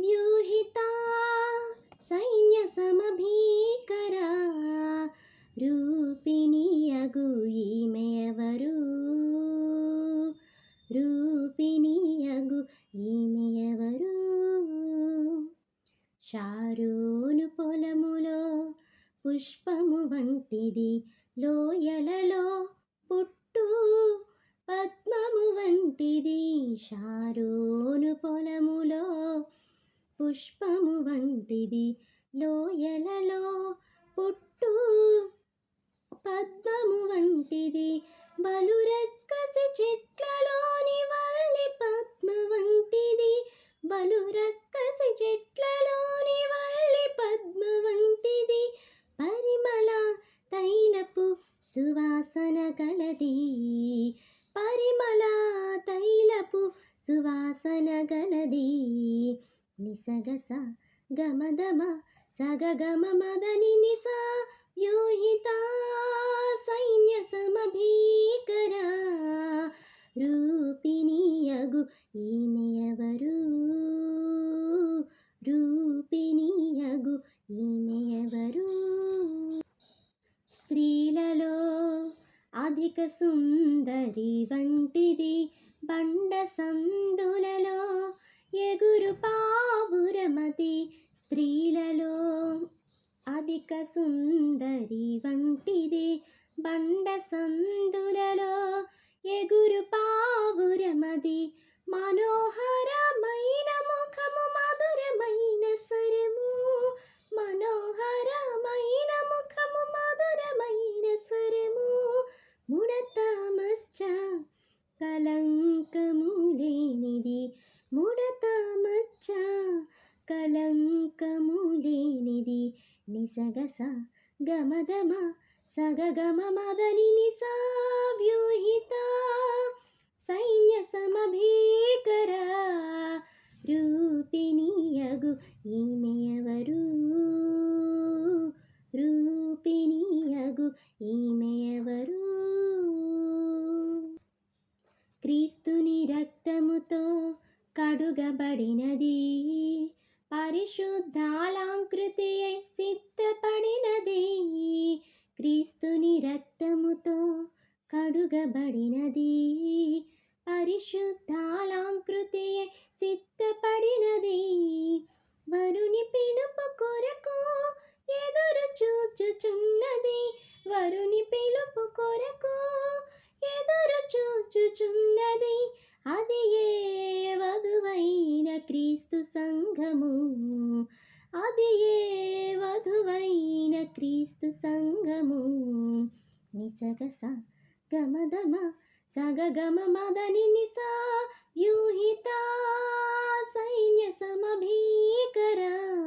వ్యూహిత సైన్య సమభీకరా రూపిణియగు ఈమెయవరు. రూపిణియగు ఈమెయవరు. షారోను పొలములో పుష్పము వంటిది లోయలలో పుట్టు పద్మము వంటిది. షారోను పొలములో పుష్పము వంటిది లోయలలో పుట్టు. పద్మము వంటిది బలురక్కసి చెట్లలోని వల్లి పద్మ వంటిది బలురక్కసి చెట్లలోని వల్లి పద్మ వంటిది పరిమళ తైలపు సువాసన గలది. పరిమళ తైలపు సువాసన గలది. నిసగస గమదమ సగగమ మదని నిస వ్యూహిత సైన్య సమభీకర రూపిణీయగు ఈమెయవరు. రూపిణీయగు ఈమెయవరు. స్త్రీలలో అధిక సుందరి వంటిది బండ సందులలో ఎగురు సుందరమతి స్త్రీలలో అధిక సుందరి వంటిది. బండ సగస గమదమ సగగమ మదని నిసా వ్యూహిత సైన్య సమభీకర రూపిణీయగు ఈమెయవరు. రూపిణియగు ఈమెయవరు. క్రీస్తుని రక్తముతో కడుగబడినది పరిశుద్ధాలంకృతి క్రీస్తుని రక్తముతో కడుగబడినది. పరిశుద్ధాలాంకృతి సిద్ధపడినది. వరుని పిలుపు కొరకు ఎదురు చూచుచున్నది. వరుని పిలుపు కొరకు ఎదురు చూచుచున్నది. అది ఏ వధువైన క్రీస్తు సంఘము? అది ఏ క్రీస్తు సంఘము. నిసగస గమదమ సగగమ మదని నిసా వ్యూహిత సైన్య సమభీకరా.